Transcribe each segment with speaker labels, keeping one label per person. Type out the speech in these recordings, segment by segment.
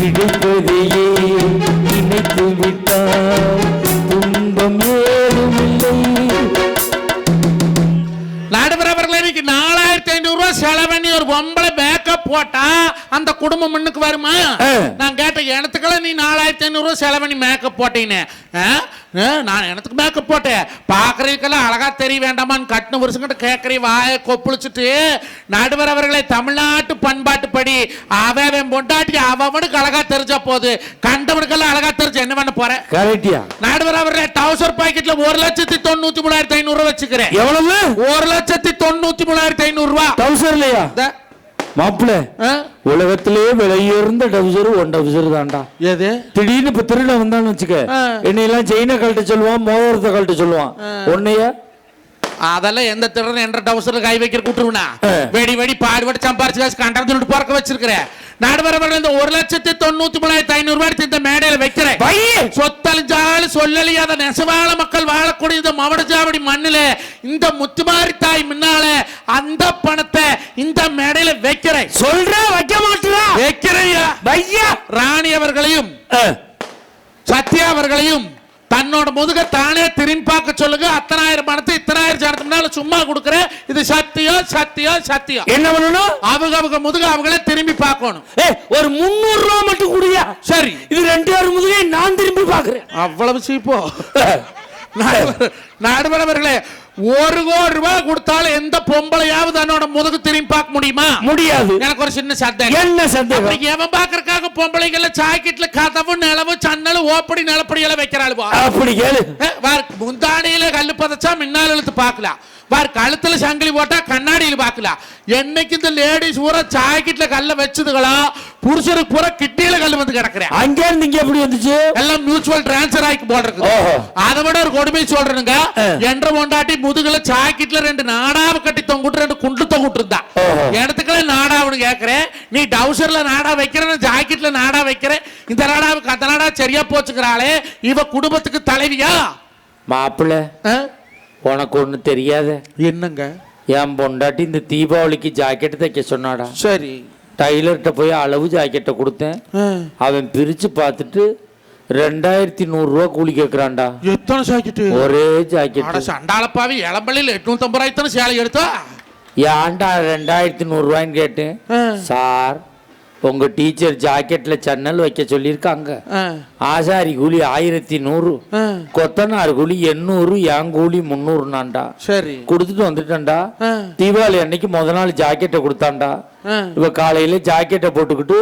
Speaker 1: கிடைப்பதையே நினைத்து விட்டால் துன்பம் ஏதுமில்லை.
Speaker 2: நடுவரவர்களே இன்னைக்கு நாலாயிரத்தி ஐநூறு ரூபாய் செலவண்ணி ஒரு பொம்பை போட்டா அந்த குடும்பம் முன்னுக்கு வருமா. நான் கேட்டேன் எனத்துக்கெல்லாம் நீ நாலாயிரத்தி ஐநூறு ரூபாய் செலவண்ணி மேக்கப்? ஆ, நான் எனக்கு மேக்கப் போட்டேன். பாக்குறதுக்கெல்லாம் அழகா தெரிய வேண்டாமான்னு கட்டின வருஷங்கிட்ட கேட்கறீ வாயை கொப்புளிச்சுட்டு நடுவரவர்களே தமிழ்நாட்டு பண்பாட்டுப்படி அவன் பொண்டாட்டி அவனுக்கு அழகா தெரிஞ்சா போது. கண்டவனுக்கெல்லாம் அழகா தெரிஞ்சு என்ன பண்ண போறேன்
Speaker 1: கரெக்டியா
Speaker 2: நடுவரவர்களே டவுசர் பாக்கெட்ல ஒரு லட்சத்தி தொண்ணூத்தி மூணாயிரத்தி ஐநூறு ரூபாய் வச்சுக்கிறேன்.
Speaker 1: எவ்வளவு?
Speaker 2: ஒரு லட்சத்தி தொண்ணூத்தி மூணாயிரத்தி ஐநூறு ரூபா.
Speaker 1: டவுசர் இல்லையா மாப்பிள்ள உலகத்திலே விலையுயர்ந்த டவுசர் ஒன் டவுசர் தான்டா.
Speaker 2: எது?
Speaker 1: திடீர்னு இப்ப திருட வந்தான்னு வச்சுக்க. என்னையெல்லாம் செயினை கழட்ட சொல்லுவான் மோதிரத்தை கழட்ட சொல்லுவான். உன்னைய
Speaker 2: அதெல்லாம் எந்த திருடன் என்ற டவுசர்ல கை வைக்கிற கூட்டுருவனா. வெடி வெடி பாடுபட்டு சம்பாரிச்சு காசு சொல்லிட்டு பிறக்க வச்சிருக்கிறேன் நடுவரவர்கள் இந்த ஒரு லட்சத்தி தொண்ணூத்தி மூணாயிரத்தி ஐநூறு ரூபாய் இந்த மேடையில வைக்கிறேன். சொத்தழிஞ்சாலும் சொல்லலியாத நெசவாள மக்கள் வாழக்கூடிய இந்த மவடஜாவடி மண்ணில இந்த முத்துமாரி தாய் முன்னால அந்த பணத்தை இந்த மேடையில வைக்கிறேன்.
Speaker 1: சொல்ற வைக்க மாட்டா
Speaker 2: வைக்கிறையா
Speaker 1: பையா
Speaker 2: ராணி அவர்களையும் சத்யா அவர்களையும் தன்னோட முதுக தானே திரும்பி பார்க்க சொல்லுங்க. அத்தனாயிரம் பணத்தை இத்தனாயிரம் ஜனத்துனால சும்மா கொடுக்குறேன். இது சத்தியம் சத்தியம் சத்தியம்
Speaker 1: என்ன பண்ணணும்?
Speaker 2: அவங்க அவங்க முதுக அவங்களே திரும்பி பார்க்கணும்.
Speaker 1: ஏ ஒரு முந்நூறு ரூபா மட்டும் குடியா
Speaker 2: சரி.
Speaker 1: இது ரெண்டு பேரும் முதுகை நான் திரும்பி பாக்குறேன்
Speaker 2: அவ்வளவு சீப்போ. நடுவரவர்களே ஒரு கோடி ரூபாய் கொடுத்தாலும் எந்த பொம்பளையாவது தன்னோட முதுகு திரும்பி பார்க்க முடியுமா?
Speaker 1: முடியாது.
Speaker 2: எனக்கு ஒரு சின்ன சந்தேகம்.
Speaker 1: என்ன சந்தேகம்?
Speaker 2: எவன் பாக்குறதுக்காக பொம்பளைங்கள ஜாக்கெட்ல கதவு நிலவு சன்னல் ஓப்படி நிலப்படி எல்லாம் வைக்கிறாளுவா
Speaker 1: அப்படி கேளு.
Speaker 2: வார் முந்தானியில கல்லு பதச்சா முன்னால் இழுத்து பார்க்கலாம். வார் கழுத்துல சங்கிலி போட்டா கண்ணாடியில பார்க்கலாம். என்னைக்கு இந்த லேடிஸ் பூரா ஜாக்கெட்ல கல்ல வச்சதுகளா? புருஷனுக்கு பூரா கிட்டியில கல்லு வந்து கிடக்குறேன்.
Speaker 1: அங்க இருந்து இங்க எப்படி வந்துச்சு?
Speaker 2: எல்லாம் மியூச்சுவல் டிரான்ஸ்ஃபர் ஆகி
Speaker 1: ஓஹோ.
Speaker 2: அதை விட ஒரு கொடுமை சொல்றேனுங்க. என்ற பொண்டாட்டி முதுகுல ஜாக்கெட்ல ரெண்டு நாடாவ கட்டி தொங்குட்டு ரெண்டு குண்டு தொங்குட்டு இருந்தா. இடத்துக்குள்ள நாடாவுன்னு கேக்குறேன். நீ டவுசர்ல நாடா வைக்கிறேன் ஜாக்கெட்ல நாடா வைக்கிறேன். இந்த நாடாவுக்கு அந்த நாடா சரியா போச்சுக்கிறாளே இவ குடும்பத்துக்கு தலைவியா?
Speaker 1: மாப்பிள்ள? உனக்கு ஒண்ணு தெரியாத.
Speaker 2: என்னங்க?
Speaker 1: என் பொண்டாட்டி இந்த தீபாவளிக்கு ஜாக்கெட் தைக்க சொன்னாடா.
Speaker 2: சரி.
Speaker 1: டைலர்கிட்ட போய் அளவு ஜாக்கெட்டை கொடுத்தேன். அவன் பிரிச்சு பார்த்துட்டு ரெண்டாயிரத்தி நூறு ரூபா கூலி கேக்குறான்டா.
Speaker 2: எத்தனை ஜாக்கெட்டு?
Speaker 1: ஒரே ஜாக்கெட்
Speaker 2: சண்டாளப்பாவி இளம்பள்ளியில் எட்நூத்தி ஐம்பது ரூபாய் தானே சேலை எடுத்தா?
Speaker 1: ஏன்டா ரெண்டாயிரத்தி நூறு ரூபாய்ன்னு கேட்டேன். சார் உங்க டீச்சர் ஜாக்கெட்ல சன்னல் வைக்க சொல்லியிருக்காங்க.
Speaker 2: ஆ.
Speaker 1: ஆசாரி கூலி ஆயிரத்தி நூறு. கொத்தனார் கூலி எண்ணூறு என் கூலி முந்நூறுனாண்டா
Speaker 2: சரி.
Speaker 1: கொடுத்துட்டு வந்துட்டேன்டா. தீபாவளி அன்னைக்கு முத நாள் ஜாக்கெட்டை கொடுத்தான்டா. இவ காலையில ஜாக்கெட்டை போட்டுக்கிட்டு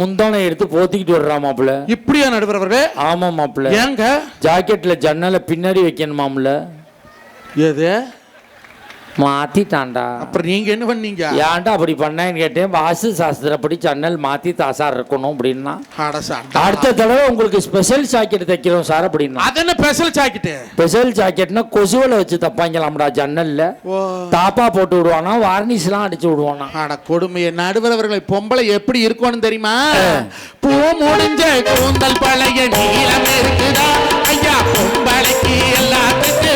Speaker 1: முந்தானை எடுத்து போத்திக்கிட்டு வர்றா மாப்பிள்ள.
Speaker 2: இப்படியா நடுவரவர்களே
Speaker 1: ஆமா மாப்பிள்ள.
Speaker 2: ஏங்க?
Speaker 1: ஜாக்கெட்ல ஜன்னலை பின்னாடி வைக்கணுமாம்ல.
Speaker 2: எது?
Speaker 1: மாத்திட்டான்டா.
Speaker 2: அப்புறம் நீங்க என்ன பண்ணீங்க?
Speaker 1: ஏன்டா அப்படி பண்ணேன்னு கேட்டேன். வாஸ்து சாஸ்திரப்படி ஜன்னல் மாத்தி தாசா இருக்கணும் அப்படின்னா. அடுத்த தடவை உங்களுக்கு ஸ்பெஷல் ஜாக்கெட் தைக்கிறோம் சார் அப்படின்னா.
Speaker 2: அது என்ன ஸ்பெஷல் ஜாக்கெட்டு
Speaker 1: ஸ்பெஷல் ஜாக்கெட்னா கொசுவலை வச்சு தப்பாங்களாம்டா ஜன்னல்ல. தாப்பா போட்டு விடுவானா வார்னிஷ்லாம் அடிச்சு விடுவானா.
Speaker 2: அட கொடுமையை. நடுவரவர்களை பொம்பளை எப்படி இருக்கணும் தெரியுமா? பூ முடிஞ்ச கூந்தல் பழைய நீளம் இருக்குதா? ஐயா பொம்பளைக்கு எல்லாத்துக்கும்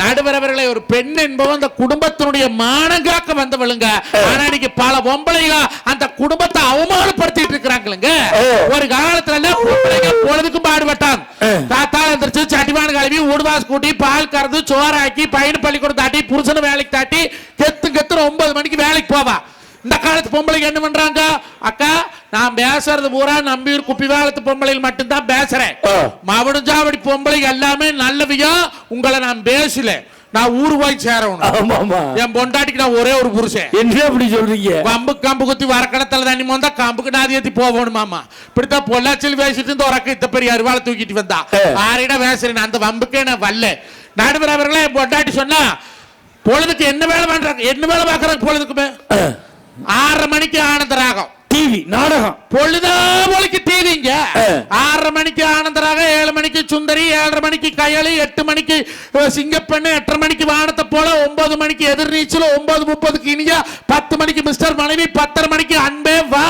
Speaker 2: நடுவரவர்களை ஒரு பெண் என்பவன் அந்த குடும்பத்தினுடைய மானங்காக்க வந்தவளுங்க. ஆனா இன்னைக்கு பல பொம்பளைங்க அந்த குடும்பத்தை அவமானப்படுத்திட்டு இருக்கிறாங்களுங்க. ஒரு காலத்துல பொம்பளைங்க பொழுதுக்கும் பாடுபட்டாங்க தாத்தால எந்திரிச்சு சட்டிமான கழுவி ஊடுவாஸ் கூட்டி பால் கறந்து சோறாக்கி பையன் பள்ளிக்கூடம் தாட்டி புருஷனை வேலைக்கு தாட்டி கெத்து கெத்து ஒன்பது மணிக்கு வேலைக்கு போவா. இந்த காலத்து பொம்பளைங்க என்ன பண்றாங்க? அக்கா நான் பேசுறது பூரா நம்பியூர் குப்பி காலத்து பொம்பளைகள் மட்டும்தான் பேசுறேன்.
Speaker 1: ஆ.
Speaker 2: மவடுஞ்சாவடி பொம்பளைங்க எல்லாமே நல்லவியா? உங்களை நான் பேசல. நான் ஊரு போய் சேரணும். என் பொண்டாட்டிக்கு நான் ஒரே ஒரு புருஷன்.
Speaker 1: என்ன அப்படி சொல்றீங்க?
Speaker 2: கம்பு கம்பு குத்தி வரக்கடத்துல தண்ணி மோந்தா கம்புக்கு நாதி ஏத்தி போகணுமாமா இப்படித்தான் பொள்ளாச்சியில் பேசிட்டு ஒரு அக்கா இத்த பெரிய அருவாளை தூக்கிட்டு வந்தா.
Speaker 1: ஆ.
Speaker 2: ஆறிட பேசுறேன். அந்த வம்புக்கே நான் வரல. நடுவர் அவர்களே என் பொண்டாட்டி சொன்னா பொழுதுக்கு என்ன வேலை பண்றாங்க? என்ன வேலை பாக்குறாங்க பொழுதுக்குமே? ஆறரை மணிக்கு ஆனந்த ராகம்
Speaker 1: டிவி நாடகம்.
Speaker 2: பொழுதா பொழுக்கு டிவிங்க. ஆறரை மணிக்கு ஆனந்தராக ஏழு மணிக்கு சுந்தரி ஏழரை மணிக்கு கயலி எட்டு மணிக்கு சிங்கப்பெண்ணு எட்டரை மணிக்கு வானத்தை போல ஒன்பது மணிக்கு எதிர்நீச்சல் ஒன்பது முப்பதுக்கு இனியா பத்து மணிக்கு மிஸ்டர் மனைவி பத்தரை மணிக்கு அன்பே வா.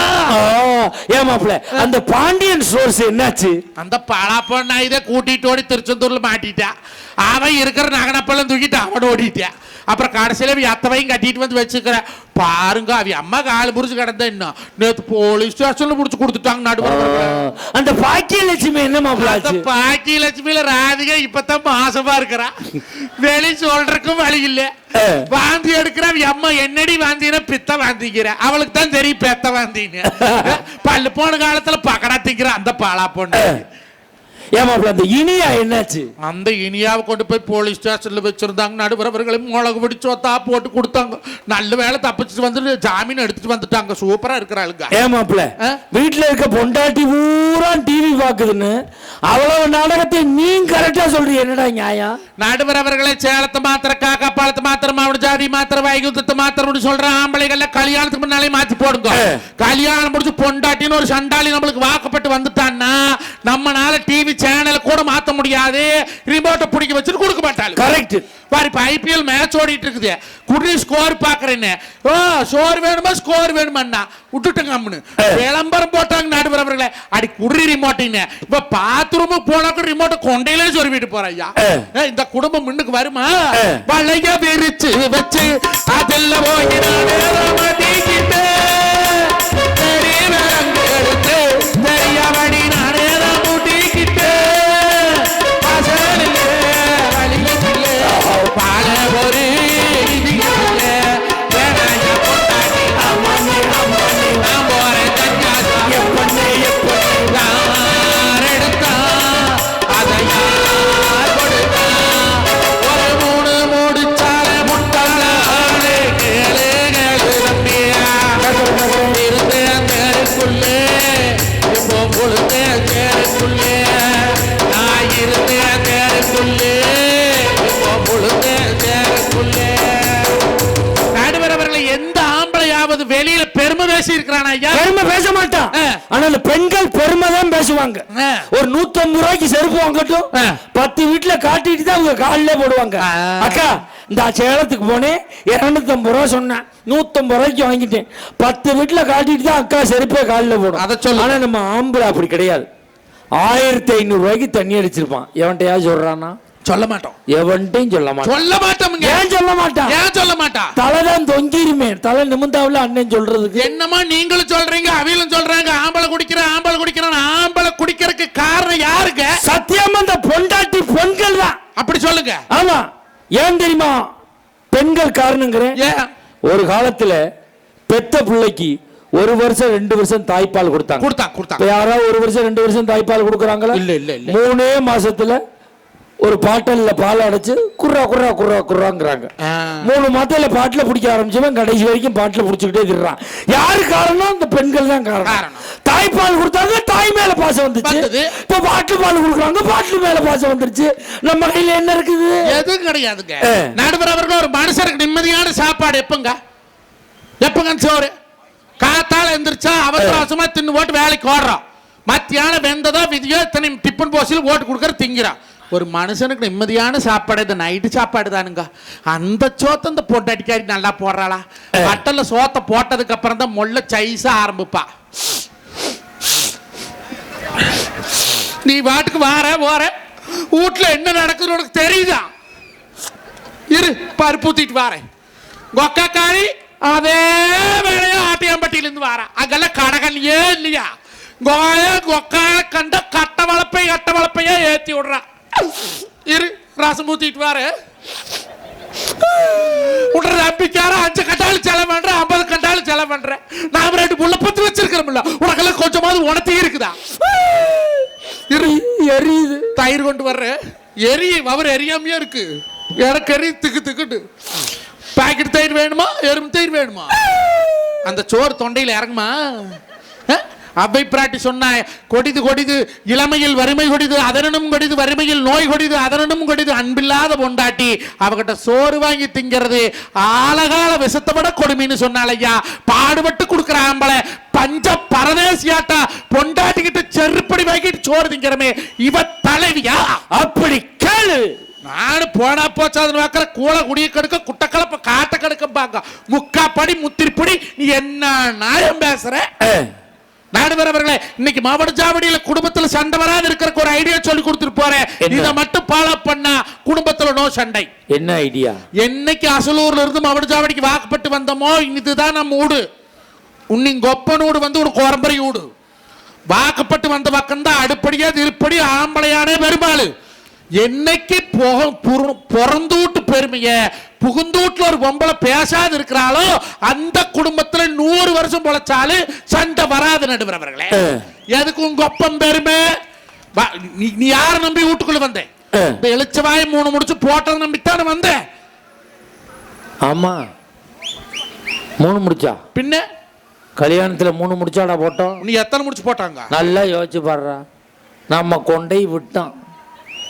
Speaker 1: மாப்பிள்ள அந்த பாண்டியன் சோர்ஸ் என்னாச்சு?
Speaker 2: அந்த பழா பொண்ணா இதை கூட்டிட்டு ஓடி திருச்செந்தூர்ல மாட்டிட்டா. அவன் இருக்கிற நகனப்பெல்லாம் தூக்கிட்டு அவன் ஓடிட்டா அப்புறம் கடைசியில அவ அத்தவையும் கட்டிட்டு வந்து வச்சுக்கிற பாருங்க அவ அம்மா கால் புரிச்சு கிடந்த இன்னும் நேத்து போலீஸ் ஸ்டேஷன்ல புடிச்சு கொடுத்துட்டாங்க நடுவர்
Speaker 1: அந்த பாக்கியலட்சுமி என்ன மாப்பிள்ள
Speaker 2: அந்த
Speaker 1: ஆச்சு?
Speaker 2: பாக்கி லட்சுமியில ராதிகா இப்பதான் மாசமா இருக்கிறா. வெளி சொல்றதுக்கும் வழி இல்ல. வாந்தி எடுக்கிற அம்மா என்னடி வாந்தின பித்த வாந்திக்கிற. அவளுக்கு தான் தெரியும் பெத்த வாந்தின்னு. பல்லு போன காலத்துல பக்கடா திங்கிற அந்த பாலா பொண்ணு.
Speaker 1: மாப்பிள்ள அந்த இனியா என்னாச்சு?
Speaker 2: அந்த இனியாவை கொண்டு போய் போலீஸ் ஸ்டேஷன்ல வச்சிருந்தாங்க. நடுவர் அவர்களை மிளகு பிடிச்சோத்தா போட்டு கொடுத்தாங்க. நல்ல வேலை தப்பிச்சுட்டு வந்து ஜாமீன் எடுத்துட்டு வந்துட்டாங்க. சூப்பரா இருக்கிறாளுங்க ஆ?
Speaker 1: வீட்டுல இருக்க பொண்டாட்டி பூரா டிவி பாக்குதுன்னு அவ்வளவு நாடகத்தை நீ கரெக்டா சொல்றீ என்னடா நியாயம்?
Speaker 2: நடுவர் அவர்களை சேலத்தை மாத்திர காக்கா பாலத்தை மாத்திரம் அவனு ஜாதி மாத்திர வைகுந்தத்தை மாத்திரம் சொல்ற ஆம்பளைகள்ல கல்யாணத்துக்கு முன்னாலே மாத்தி போடுங்க. கல்யாணம் முடிச்சு பொண்டாட்டின்னு ஒரு சண்டாளி நம்மளுக்கு வாக்கப்பட்டு வந்துட்டான்னா நம்மனால டிவி சேனல் கூட மாத்த முடியாது. ரிமோட்டை பிடிக்க வச்சுட்டு கொடுக்க மாட்டாங்க
Speaker 1: கரெக்ட்
Speaker 2: பாரு இப்ப ஐபிஎல் மேட்ச் ஓடிட்டு இருக்குது. குடி ஸ்கோர் பாக்குறேன்னு. ஓ ஸ்கோர் வேணுமா ஸ்கோர் வேணுமாண்ணா விட்டுட்டேங்க அம்முன்னு. விளம்பரம் போட்டாங்க நடுவர் அவர்களே. அடி குடி ரிமோட்டின்னு இப்ப பாத்ரூம் போனாக்க ரிமோட்டை கொண்டையிலே சொருவிட்டு போற ஐயா. இந்த குடும்பம் முன்னுக்கு வருமா. வளைய விரிச்சு வச்சு அதில் போய் பேசி இருக்கிறான் ஐயா.
Speaker 1: பெருமை பேச மாட்டான்
Speaker 2: ஆ.
Speaker 1: ஆனா அந்த பெண்கள் பெருமை தான் பேசுவாங்க. ஒரு நூத்தம்பது ரூபாய்க்கு செருப்பு வாங்கட்டும். பத்து வீட்டுல காட்டிட்டு தான் அவங்க காலிலே போடுவாங்க. அக்கா இந்த சேலத்துக்கு போனேன். இருநூத்தம்பது ரூபா சொன்னேன். நூத்தம்பது ரூபாய்க்கு வாங்கிட்டேன். பத்து வீட்டுல காட்டிட்டு தான் அக்கா செருப்பே காலில் போடும்.
Speaker 2: அதை சொல்லு.
Speaker 1: ஆனா நம்ம ஆம்பளை அப்படி கிடையாது. ஆயிரத்தி ஐநூறு ரூபாய்க்கு தண்ணி அடிச்சிருப்பான். எவன்கிட்டயாவது சொல்றானா
Speaker 2: சொல்ல மாட்டோம்
Speaker 1: எவன்ட்டையும் சொல்ல மாட்டான்
Speaker 2: சொல்ல மாட்டோம்ங்க
Speaker 1: ஏன் சொல்ல மாட்டான்
Speaker 2: ஏன் சொல்ல மாட்டா
Speaker 1: தலைதான் தொங்கிருமே. தலை நிமிந்தாவில் அண்ணன் சொல்றதுக்கு.
Speaker 2: என்னமா நீங்களும் சொல்றீங்க அவியலும் சொல்றாங்க ஆம்பளை குடிக்கிறேன் ஆம்பளை குடிக்கிறேன் ஆம்பளை குடிக்கிறதுக்கு காரணம் யாருங்க?
Speaker 1: சத்தியம் அந்த பொண்டாட்டி பெண்கள் தான்.
Speaker 2: அப்படி சொல்லுங்க.
Speaker 1: ஆமா. ஏன் தெரியுமா? பெண்கள் காரணங்கிறேன். ஒரு காலத்துல பெத்த பிள்ளைக்கு ஒரு வருஷம் ரெண்டு வருஷம் தாய்ப்பால் கொடுத்தாங்க. இப்ப யாராவது ஒரு வருஷம் ரெண்டு வருஷம் தாய்ப்பால் கொடுக்குறாங்களா?
Speaker 2: இல்ல, இல்ல, இல்ல.
Speaker 1: மூணே மாசத்துல ஒரு பாட்டல்ல பால் அடைச்சு குர்ரா குர்ரா குர்ரா குர்ராங்கிறாங்க. மூணு மாதத்துல பாட்டுல பிடிக்க ஆரம்பிச்சவன் கடைசி வரைக்கும் பாட்டுல பிடிச்சிக்கிட்டே திடுறான் யாரு காரணம்? இந்த பெண்கள் தான் காரணம். தாய்ப்பால் கொடுத்தாங்க தாய் மேல பாசம் வந்துச்சு. இப்ப பாட்டு பால் கொடுக்குறாங்க பாட்டு மேல பாசம் வந்துருச்சு. நம்ம கையில என்ன இருக்குது?
Speaker 2: எதுவும் கிடையாதுங்க. நடுவர் அவர்கள் ஒரு மனுஷருக்கு நிம்மதியான சாப்பாடு எப்பங்க? எப்பங்க சோறு? காத்தால எந்திரிச்சா அவசர அவசரமா தின்னு போட்டு வேலைக்கு ஓடுறோம் மத்தியானம் வெந்ததோ விதியோ இத்தனை டிஃபன் போசில் ஓட்டு கொடுக்கற திங்கிறான். ஒரு மனுஷனுக்கு நிம்மதியான சாப்பாடு இது நைட்டு சாப்பாடு தானுங்க. அந்த சோத்த இந்த பொண்டாட்டிக்காரி நல்லா போடுறாளா? கட்டல சோத்த போட்டதுக்கு அப்புறம் தான் மொல்ல சைஸா ஆரம்பிப்பா. நீ வாட்டுக்கு வார போற. வீட்டுல என்ன நடக்குதுன்னு உனக்கு தெரியுதா? இரு பருப்பு ஊத்திட்டு வாரேன். கொக்கக்காரி அதே வேலையா ஆட்டியாம்பட்டியில இருந்து வாரா. அங்கெல்லாம் கடகல்லையே இல்லையா? கோய கொக்கால கண்ட கட்ட வளப்பை கட்ட வளப்பையே ஏத்தி விடுறா. இரு ரசம் ஊத்திட்டு வாரு. உடனே நம்பிக்கையார அஞ்சு கண்டாலும் செலவு பண்ற ஐம்பது கண்டாலும் செலவு பண்ற நாம ரெண்டு முள்ள பத்து வச்சிருக்கிறோம்ல உனக்கெல்லாம் கொஞ்சமாவது உனத்தையும் இருக்குதா? இரு
Speaker 1: எரியுது.
Speaker 2: தயிர் கொண்டு வர்ற எரி அவர் எரியாமையே இருக்கு. எனக்கு எரி திக்கு திக்குட்டு பாக்கெட் தயிர் வேணுமா? எறும்பு தயிர் வேணுமா? அந்த சோறு தொண்டையில் இறங்குமா? அவை பிராட்டி சொன்ன கொடிது கொடிது இளமையில் வறுமை கொடிது அதனும் கொடிது வறுமையில் நோய் கொடிது அதனும் கொடிது அன்பில்லாத பொண்டாட்டி அவகிட்ட சோறு வாங்கி திங்கிறது ஆலகால விஷத்தை விட கொடுமைன்னு சொன்னாலையா ஐயா. பாடுபட்டு கொடுக்குற ஆம்பள பஞ்ச பரதேசியாட்டா பொண்டாட்டிக்கிட்ட செருப்படி வாங்கிட்டு சோறு திங்கிறமே இவ தலைவியா?
Speaker 1: அப்படி கேளு.
Speaker 2: நானும் போனா போச்சாதுன்னு வைக்கிற கூள குடிய கெடுக்க குட்டக்கலப்ப காட்ட கெடுக்க பாக்க முக்கா படி முத்திரிப்படி நீ என்ன நாயம் பேசுற? அவர்களே இன்னைக்கு மாவட்ட குடும்பத்துல சண்டை வராது இருக்கிறக்கு ஒரு ஐடியா சொல்லி கொடுத்துட்டு போறேன்? இதை மட்டும் ஃபாலோ பண்ணா குடும்பத்துல நோ சண்டை.
Speaker 1: என்ன ஐடியா
Speaker 2: என்னைக்கு அசலூர்ல இருந்து மாவட்ட ஜாவடிக்கு வாக்குப்பட்டு வந்தோமோ இதுதான் நம்ம ஊடு உன்னி கொப்பன் வீடு வந்து ஒரு கோரம்பரை வீடு வாக்குப்பட்டு வந்த பக்கம் தான் அடுப்படியா திருப்படி ஆம்பளையானே பெருமாள். என்னைக்கு புக- புற- பிறந்தூட்டு பெருமைய புகுந்தூட்டுல ஒரு பொம்பளை பேசாது இருக்கிறாளோ அந்த குடும்பத்துல நூறு வருஷம் பொழைச்சாலும் சண்டை வராது நடுவர் அவர்களே
Speaker 1: அஹ்.
Speaker 2: எதுக்கு உங்க ஒப்பம் பெருமை? நீ யார நம்பி வீட்டுக்குள்ள வந்த. இந்த எழுச்சவாய மூணு முடிச்சு போட்டதை நம்பித்தானே வந்தேன்
Speaker 1: ஆமா. மூணு முடிச்சா?
Speaker 2: பின்ன?
Speaker 1: கல்யாணத்துல மூணு முடிச்சாடா போட்டோம்?
Speaker 2: நீ எத்தனை முடிச்சு போட்டாங்க?
Speaker 1: நல்லா யோசிச்சு பாடுறா நம்ம கொண்டை விட்டோம்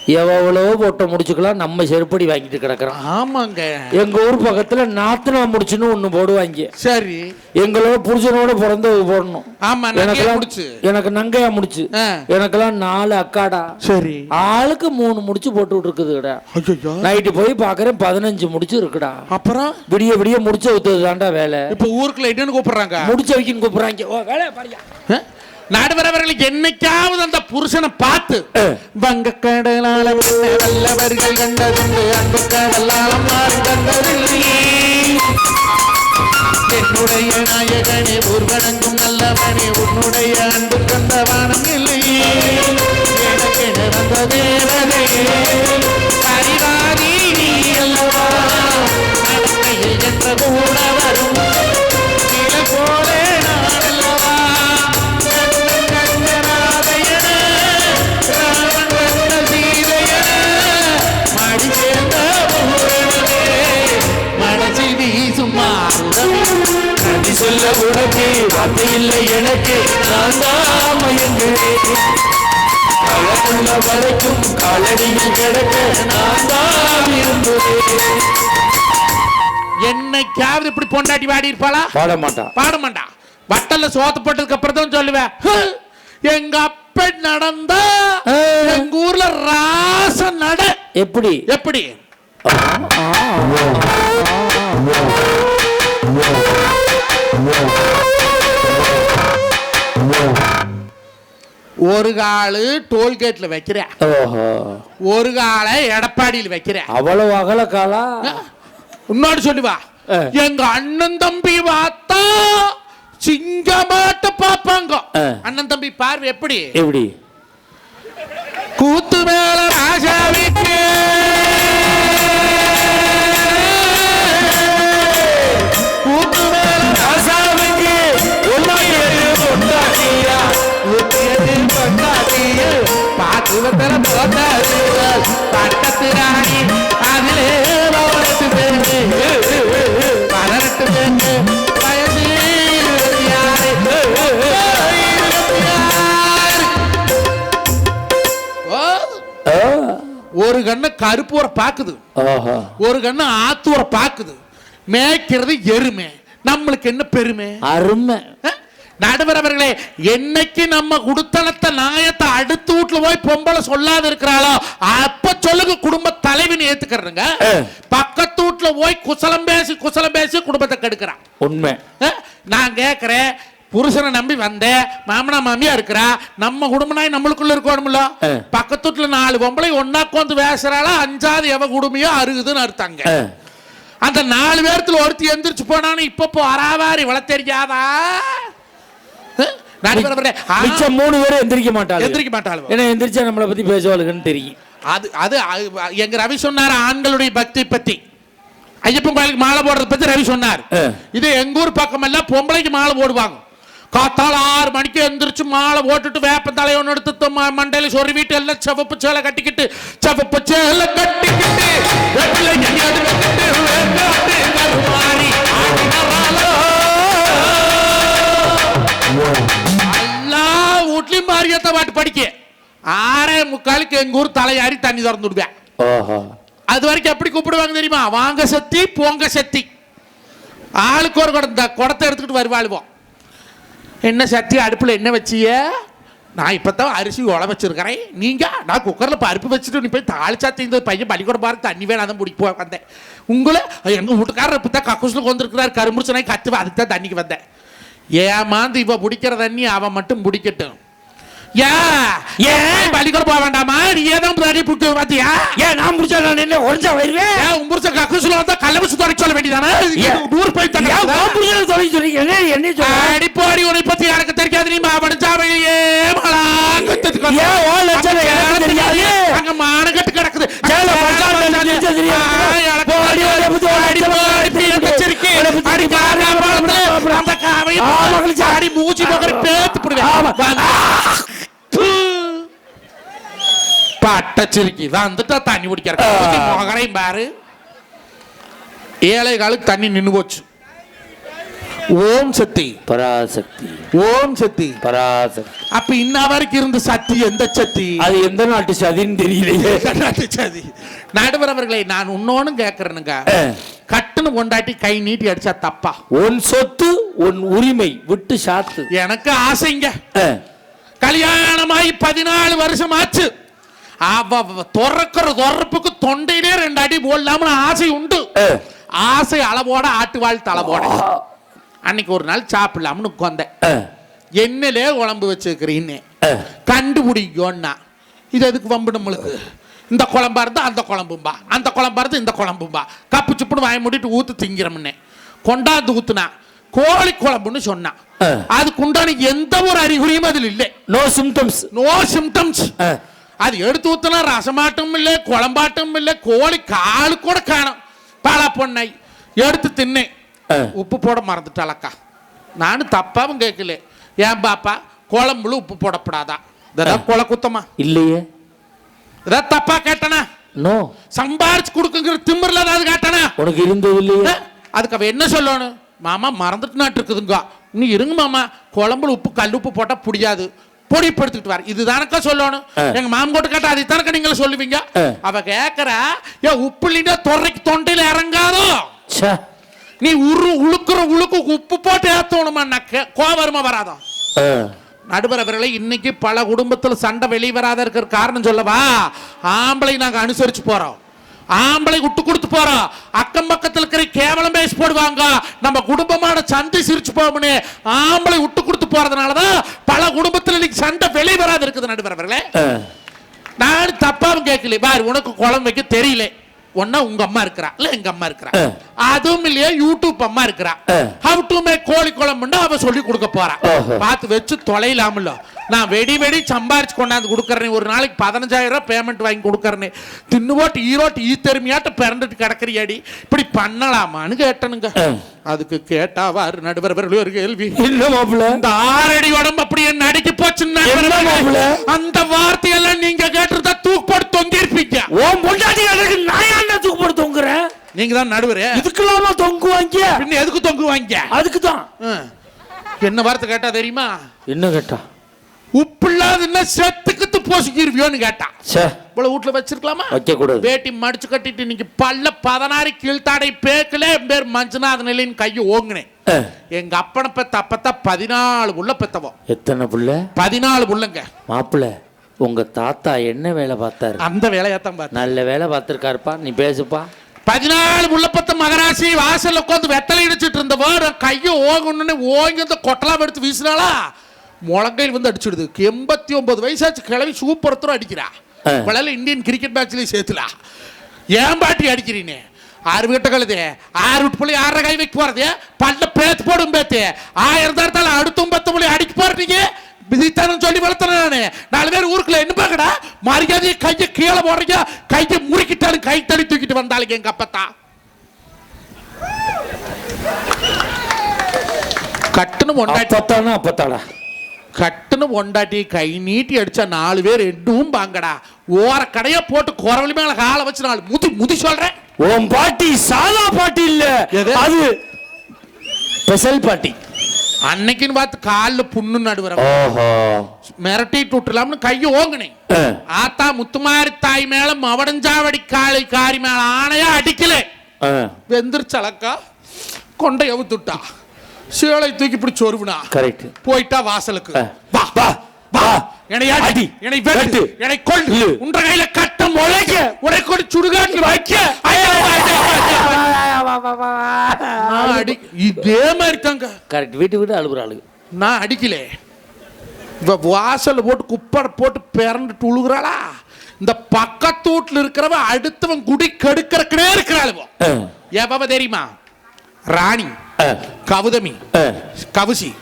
Speaker 1: எவ்வளோ போட்ட முடிச்சுக்கலாம் நம்ம செருப்படி வாங்கிட்டு கிடக்குறோம்.
Speaker 2: ஆமாங்க.
Speaker 1: எங்க ஊர் பக்கத்துல நாத்தனா முடிச்சுன்னு ஒண்ணு போடுவாங்க.
Speaker 2: சரி.
Speaker 1: எங்களோட புருஷனோட பிறந்தது போடணும்.
Speaker 2: ஆமா
Speaker 1: எனக்கெல்லாம்
Speaker 2: முடிச்சு.
Speaker 1: எனக்கு நங்கையா முடிச்சு. எனக்கெல்லாம் நாலு அக்காடா.
Speaker 2: சரி.
Speaker 1: ஆளுக்கு மூணு முடிச்சு போட்டு இருக்குதுடா நைட்டு போய் பாக்குறேன் பதினஞ்சு முடிச்சு இருக்குடா.
Speaker 2: அப்புறம்?
Speaker 1: விடிய விடிய முடிச்ச ஊத்துறது தாண்டா வேலை.
Speaker 2: இப்ப ஊருக்குள்ள என்னன்னு கூப்பிடுறாங்க.
Speaker 1: முடிச்ச வைக்கின்னு கூப்பிடுறாங்க. ஓ வேலையை பாரியா
Speaker 2: நடுவரவர்களுக்கு என்னைக்காவது அந்த புருஷனை பார்த்து. வங்க கடலால வல்லவர்கள் கண்டதுண்டு அன்பு கடலாலம் மாறி கண்டதில்லையே என்னுடைய நாயகனே ஊர்வனங்கும் நல்லவனே உன்னுடைய அன்பு கந்த வானம் இல்லையே. எனக்கு வந்த தேவதையே அறிவாதி
Speaker 1: சொல்ல உனக்கு வார்த்தை இல்லை எனக்கு. நான் தான் அழகுள்ள வரைக்கும் காலடியில் கிடக்க நான் தான்
Speaker 2: என்னைக்காவது இப்படி பொண்டாட்டி வாடி இருப்பாளா?
Speaker 1: பாட மாட்டான்
Speaker 2: பாட மாட்டா. வட்டல்ல சோத்து போட்டதுக்கு அப்புறம் தான் சொல்லுவேன் "ஹ், எங்க அப்ப நடந்தா. எங்க ஊர்ல ராச நட.
Speaker 1: எப்படி?
Speaker 2: எப்படி? ஒரு காலு டோல்கேட்ல வைக்கிறேன்.
Speaker 1: ஓஹோ.
Speaker 2: ஒரு காலை எடப்பாடியில் வைக்கிறேன்.
Speaker 1: அவ்வளவு அகல காலா?
Speaker 2: இன்னொரு சொல்லுவா. எங்க அண்ணன் தம்பி பார்த்தா சிங்கமாட்ட பாப்பாங்க. அண்ணன் தம்பி பார்வை எப்படி?
Speaker 1: எப்படி?
Speaker 2: கூத்து மேல ராஜாவிக்கு பட்டத்து ராணி, அதிலே பதினெட்டு பேரு, பதினெட்டு பேரு, வயசு இருபத்தி ஆறு, இருபத்தி ஆறு. ஓ,
Speaker 1: ஆ.
Speaker 2: ஒரு கண்ணு கருப்பூரை பாக்குது. ஒரு கண்ணு ஆத்தூரை பாக்குது. மேய்க்கிறது எருமை. நம்மளுக்கு என்ன பெருமை?
Speaker 1: அருமை.
Speaker 2: நடுவர் அவர்களே என்னைக்கு நம்ம குடுத்தனத்தை நாயத்தை அடுத்த வீட்டுல போய் பொம்பளை சொல்லாத இருக்கிறாளோ அப்ப சொல்லுங்க குடும்ப தலைவின்னு ஏத்துக்கிறதுங்க. பக்கத்து வீட்டுல போய் குசலம் பேசி குசலம் பேசி குடும்பத்தை கெடுக்கிறான்
Speaker 1: உண்மை
Speaker 2: நான் கேட்கிறேன் புருஷனை நம்பி வந்தேன் மாமனா மாமியா இருக்கிறா நம்ம குடும்பனாய் நம்மளுக்குள்ள இருக்கணும்ல. பக்கத்து வீட்டுல நாலு பொம்பளை ஒன்னா உட்காந்து பேசுறாளா அஞ்சாவது எவ குடுமையோ அருகுதுன்னு அறுத்தாங்க. அந்த நாலு பேர்த்துல ஒருத்தி எந்திரிச்சு போனான்னு இப்ப இப்போ அராவாரி வள தெரியாதா அஹ், நடுவர் அவர்களே, ஆ,
Speaker 1: மிச்சம் மூணு பேரும் எந்திரிக்க மாட்டாங்க
Speaker 2: எந்திரிக்க மாட்டாளுவோ.
Speaker 1: ஏன்னா எந்திரிச்சா நம்மளை பத்தி பேசுவாளுங்கன்னு தெரியும்.
Speaker 2: அது அது அது- எங்க ரவி சொன்னார் ஆண்களுடைய பக்தி பத்தி. ஐயப்பன் கோயிலுக்கு மாலை போடுறத பத்தி ரவி சொன்னார். இது எங்க ஊர் பக்கம் எல்லாம் பொம்பளைக்கு மாலை போடுவாங்க. காத்தால ஆறு மணிக்கு எந்திரிச்சு மாலை போட்டுட்டு வேப்ப தலையொன்னு எடுத்து மண்டையில சொறி வீட்டு எல்லாம் சிவப்பு சேலை கட்டிக்கிட்டு சிவப்பு சேலை கட்டிக்கிட்டு வெற்றிலை பாட்டு படிக்க. ஆறே முக்காலுக்கு எங்க ஊர் தலையாரி தண்ணி திறந்து விடுவேன். அது வரைக்கும் எப்படி கூப்பிடுவாங்க தெரியுமா? வாங்க சத்தி போங்க சத்தி. ஆளுக்கு ஒரு குடம் குடத்தை எடுத்துக்கிட்டு வருவாளுவோம் என்ன சத்தி அடுப்பில் என்ன வச்சிய? நான் இப்போ தான் அரிசி உழ வச்சிருக்கிறேன். நீங்க நான் குக்கரில் பருப்பு வச்சுட்டு நீ போய் தாளிச்சாத்தி இந்த பையன் பள்ளிக்கூடம் பாரு தண்ணி வேணாம் தான் பிடிக்க வந்தேன். உங்களை எங்கள் வீட்டுக்காரர் இப்போ தான் கக்கூசில் கொண்டிருக்கிறார் கரும்புச்சனை கத்து அதுக்கு தான் தண்ணிக்கு வந்தேன். ஏமாந்து இவ பிடிக்கிற தண்ணி அவன் மட்டும் பிடிக்கட்டும் ஏன்
Speaker 1: ஏன்?
Speaker 2: பள்ளிக்கூடம் போக வேண்டாமா நீ ஏதான் தண்ணி பிடிக்க பார்த்தியா
Speaker 1: ஏன் நான் முடிச்சா நான் என்ன உடஞ்சா வருவேன்
Speaker 2: உன் புருஷன் கக்கூசில் வந்தா கள்ள வச்சு தொடக்க சொல்ல வேண்டியதானே? நூறு போய்
Speaker 1: ஏன் உன் புருஷனை தொலைக்க சொல்றீங்க? என்ன என்ன சொல்ற?
Speaker 2: அடிப்போடி உன்னை பத்தி எனக்கு தெரியாது நீ மாவட்ட வெளியே
Speaker 1: ஏன் உன் லட்சணம் எனக்கு தெரியாது?
Speaker 2: அங்க மானகட்டு கிடக்குது
Speaker 1: சேலை பஞ்சால லட்சம் தெரியாது. போடி, ஓடி,
Speaker 2: போடி,
Speaker 1: ஓடி,
Speaker 2: அடி. அந்த காவை
Speaker 1: ஆ, மகிழ்ச்சி.
Speaker 2: அடி மூச்சு பேத்து போடுவேன்.
Speaker 1: ஆமா.
Speaker 2: பட்டச்சிருக்கி. வந்துட்டா தண்ணி குடிக்கிற மகரையும் பாரு. ஏழை காலுக்கு தண்ணி நின்னு போச்சு. ஓம் சக்தி.
Speaker 1: பராசக்தி.
Speaker 2: ஓம் சக்தி.
Speaker 1: பராசக்தி.
Speaker 2: அப்ப இன்ன வரைக்கும் இருந்த சக்தி எந்த சக்தி?
Speaker 1: அது எந்த நாட்டு சதின்னு தெரியலையே.
Speaker 2: சதி? நடுவர் அவர்களை நான் இன்னொன்னு கேக்குறேனுங்க.
Speaker 1: ஆ.
Speaker 2: கட்டுன்னு கொண்டாட்டி கை நீட்டி அடிச்சா தப்பா?
Speaker 1: உன் சொத்து உன் உரிமை விட்டு சாத்து.
Speaker 2: எனக்கு ஆசைங்க. கல்யாணமாயி பதினாலு வருஷம் ஆச்சு துறக்கிற துறப்புக்கு தொண்டையிலே ரெண்டு அடி போடலாம்னு ஆசை உண்டு. ஆசை அளவோட ஆட்டு வாழ் தலைவோட அன்னைக்கு ஒரு நாள் சாப்பிடலாம்னு உட்காந்தேன். என்னலே குழம்பு வச்சிருக்கிறீன்னு.
Speaker 1: ஆ.
Speaker 2: கண்டுபிடிக்கோன்னா இது எதுக்கு வம்பு நம்மளுக்கு இந்த குழம்பா இருந்தா அந்த குழம்பும்பா அந்த குழம்பா இருந்தா இந்த குழம்பும்பா. கப்பு சுப்புன்னு வாய மூடிட்டு ஊத்து திங்கிறோம்னே. கொண்டாந்து ஊத்துனா கோழி குழம்புன்னு சொன்னான்
Speaker 1: ஆ.
Speaker 2: அதுக்கு உண்டான எந்த ஒரு அறிகுறியும் அதில் இல்லை.
Speaker 1: நோ சிம்டம்ஸ்
Speaker 2: நோ சிம்டம்ஸ் அது எடுத்து ஊத்துனா ரசமாட்டும் இல்லை குழம்பாட்டும் இல்லை கோழி காலு கூட காணும். பல பொண்ணை எடுத்து தின்னேன். உப்பு போட மறந்துட்டாளக்கா. நானும் தப்பாவும் கேட்கல. ஏன் பாப்பா? குழம்புல உப்பு போடப்படாதா? கொலை குத்தமா?
Speaker 1: இல்லையே.
Speaker 2: இதான் தப்பா கேட்டனா?
Speaker 1: நோ.
Speaker 2: சம்பாரிச்சு கொடுக்குங்கிற திமிர்ல ஏதாவது கேட்டனா?
Speaker 1: உனக்கு இருந்தது இல்லையே.
Speaker 2: அதுக்கு அவ என்ன சொல்லணும்? மாமா மறந்துட்டு நாட்டு இருக்குதுங்க நீ இருங்க மாமா. குழம்புல உப்பு கல் உப்பு போட்டா புடியாது. பொடி படுத்துக்கிட்டு வர இதுதானக்கா சொல்லணும். எங்க மாமன் கூட கேட்டா அதை தானக்கா நீங்க சொல்லுவீங்க. அவ கேக்குறா ஏ உப்பு இல்லைன்னா தொறைக்கு தொண்டையில இறங்காதோ. நீ உரு உழுக்குற உழுக்கு உப்பு போட்டு ஏத்தணுமா கோவம் வருமா வராதோ. நடுவர் அவர்களை இன்னைக்கு பல குடும்பத்தில் சண்டை வெளியே வராத இருக்கிற காரணம் சொல்லவா ஆம்பளை நாங்க அனுசரிச்சு போறோம் ஆம்பளை விட்டு கொடுத்து போறோம் அக்கம் பக்கத்துல இருக்கிற கேவலம் பேசி போடுவாங்க. நம்ம குடும்பமான சண்டை சிரிச்சு போகும்னு ஆம்பளை விட்டு கொடுத்து போறதுனாலதான் பல குடும்பத்துல இன்னைக்கு சண்டை வெளியே வராது இருக்குது நடுவர் அவர்களே.
Speaker 1: ஆ.
Speaker 2: நான் தப்பாவும் கேட்கல. பாரு உனக்கு குழம்பு வைக்க தெரியல. ஒன்னா உங்க அம்மா இருக்கிறா இல்ல எங்க அம்மா இருக்கிறா. அதுவும் இல்லையா யூடியூப் அம்மா இருக்கிறா. ஹவ் டு மேக் கோழி குழம்புன்னு அவ சொல்லி கொடுக்க போறா. பார்த்து வச்சு தொலைலாமல நான் வெடி வெடி சம்பாரிச்சு கொண்டாந்து கொடுக்கறேன் ஒரு நாளைக்கு பதினஞ்சாயிரம் ரூபாய் பேமெண்ட் வாங்கி கொடுக்கறேன் தின்னு போட்டு ஈரோட்டு ஈ தெருமையாட்ட பிறந்துட்டு கிடக்குறியாடி இப்படி பண்ணலாமான்னு கேட்டனுங்க. அதுக்கு கேட்டாவாரு நடுவர் அவர்களே ஒரு கேள்வி.
Speaker 1: என்ன மாப்பிள்ள?
Speaker 2: இந்த ஆறடி உடம்பு அப்படியே நடிக்க போச்சுன்னா
Speaker 1: என்ன மாப்பிள?
Speaker 2: அந்த வார்த்தையெல்லாம் நீங்க கேட்டிருந்தா தூக்கு போட்டு தொங்கிருப்பீங்க
Speaker 1: உன் பொண்டாட்டி எனக்கு நான் என்ன தூக்கு போட்டு தொங்குறேன்
Speaker 2: நீங்க தான் நடுவரே.
Speaker 1: இதுக்கெல்லாமா தொங்குவாங்க?
Speaker 2: பின்ன எதுக்கு தொங்குவாங்க?
Speaker 1: அதுக்கு தான்.
Speaker 2: என்ன வார்த்தை கேட்டா தெரியுமா?
Speaker 1: என்ன கேட்டா?
Speaker 2: உப்பு இல்லாதுன்னா செத்துக்குத்து போசிக்கிருவியோன்னு கேட்டா.
Speaker 1: சே
Speaker 2: இவ்வளவு வீட்டுல வச்சிருக்கலாமா?
Speaker 1: வைக்க கூடாது
Speaker 2: வேட்டி மடிச்சு கட்டிட்டு இன்னைக்கு பல்ல பதினாறு கீழ்த்தாடை பேக்கல என் பேர் மஞ்சுநாத நிலையின் கையை ஓங்குனேன். எங்க அப்பனை பெத்த அப்பத்தா பதினாலு உள்ள பெத்தவன்
Speaker 1: எத்தனை புள்ள?
Speaker 2: பதினாலு உள்ளங்க
Speaker 1: மாப்பிள்ள உங்க தாத்தா என்ன வேலை பார்த்தாரு?
Speaker 2: அந்த வேலையாத்தான் பார்த்தேன்.
Speaker 1: நல்ல வேலை பார்த்திருக்காருப்பா நீ பேசுப்பா.
Speaker 2: பதினாலு முள்ளப்பத்த மகராசி வாசல்ல உட்காந்து வெத்தலை இடிச்சிட்டு இருந்தவோ கையை ஓகணுன்னு ஓங்கி அந்த கொட்டலாம் எடுத்து வீசினாளா? முழங்கையில் வந்து அடிச்சிடுது. எண்பத்தி ஒன்பது வயசாச்சு கிளவி சூப்பரத்தரும் அடிக்கிறா. இப்பளால இந்தியன் கிரிக்கெட் மேட்ச்லயும் சேர்த்துலா. ஏன் பாட்டி அடிக்கிறீனே? ஆறு வீட்டை கழுது. ஆறு வீட்டு புள்ளி ஆறரை கை வைக்க போறது. பல்ல பேத்து போடும் பேத்து. ஆயிரம் தரத்தால அடுத்தும் பத்து புள்ளி அடிக்க போறீங்க விதித்தானு சொல்லி வளர்த்தேன் நானு. நாலு பேர் ஊருக்குள்ள என்ன பாக்கடா மரியாதையை கையை கீழே போடுறீங்க. கையை முறுக்கிட்டாலும் கை தடி தூக்கிட்டு வந்தாளுங்க எங்க அப்பத்தா. கட்டுன்னு ஒண்டாட்டி
Speaker 1: அப்பத்தானா அப்பத்தாடா
Speaker 2: கட்டுன்னு ஒண்டாட்டி கை நீட்டி அடிச்சா நாலு பேர் எட்டும் பாங்கடா ஓர கடையா போட்டு குரவழி மேல காலை வச்சு நாலு முதி முதி சொல்றேன்.
Speaker 1: உன் பாட்டி சாதா பாட்டி இல்ல? அது ஸ்பெஷல் பாட்டி.
Speaker 2: அன்னைக்குன்னு பார்த்து காலில் புண்ணு நடுவர மிரட்டிட்டு விட்டுலாம்னு கையை ஓங்குனேன். ஆத்தா முத்துமாரி தாய் மேல மவடஞ்சாவடி காளி காரி மேல ஆணையா அடிக்கல. வெந்திருச்சலக்கா கொண்டை அவுத்துட்டா. சேலை தூக்கி இப்படி சொருவினா
Speaker 1: கரெக்ட்
Speaker 2: போயிட்டா வாசலுக்கு. வா
Speaker 1: வா வா.
Speaker 2: என்னை அடி. என்னை வெட்டு.
Speaker 1: வெட்டு.
Speaker 2: என்னை கொல்
Speaker 1: இல்லு.
Speaker 2: உன்ற கையில கட்ட முளைக்க உன்னை கொண்டு சுடுகாட்டு வைக்க. அடி இதே மாதிரி தாங்க
Speaker 1: கரெக்ட் வீட்டு வீட்டு அழுகுற ஆளு.
Speaker 2: நான் அடிக்கல. இவ வாசல்ல போட்டு குப்பரை போட்டு பிறண்டு துழுகுறாளா இந்த பக்கத்து வீட்டுல இருக்கிறவ அடுத்தவன் குடி கெடுக்கிறக்குனே இருக்கிறாளுவோ
Speaker 1: ஆ.
Speaker 2: எவ தெரியுமா? ராணி.
Speaker 1: ஆ.
Speaker 2: கவுதமி. கவுசி.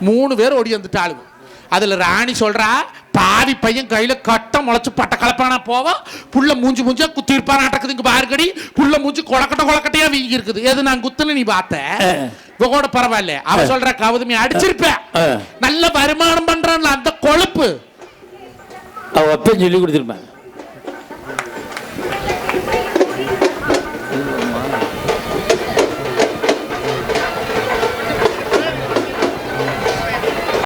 Speaker 2: மூணு பேர் ஓடி வந்துட்டாளுங்க. அதுல ராணி சொல்றா பாவி பையன் கையில கட்ட முளைச்சு பட்ட கலப்பானா போவான் புள்ள மூஞ்சி மூஞ்சா குத்தி இருப்பான் நடக்குது இங்க பாருக்கடி புள்ள மூஞ்சி கொலக்கட்ட கொலக்கட்டையா வீங்கி இருக்குது எது நான் குத்துன்னு நீ பார்த்த. இவ கூட பரவாயில்ல. அவ சொல்ற கவுதமி அடிச்சிருப்ப.
Speaker 1: ஆ.
Speaker 2: நல்ல வருமானம் பண்றான்ல அந்த கொழுப்பு.
Speaker 1: அவ அப்பயும் சொல்லி கொடுத்துருப்பேன்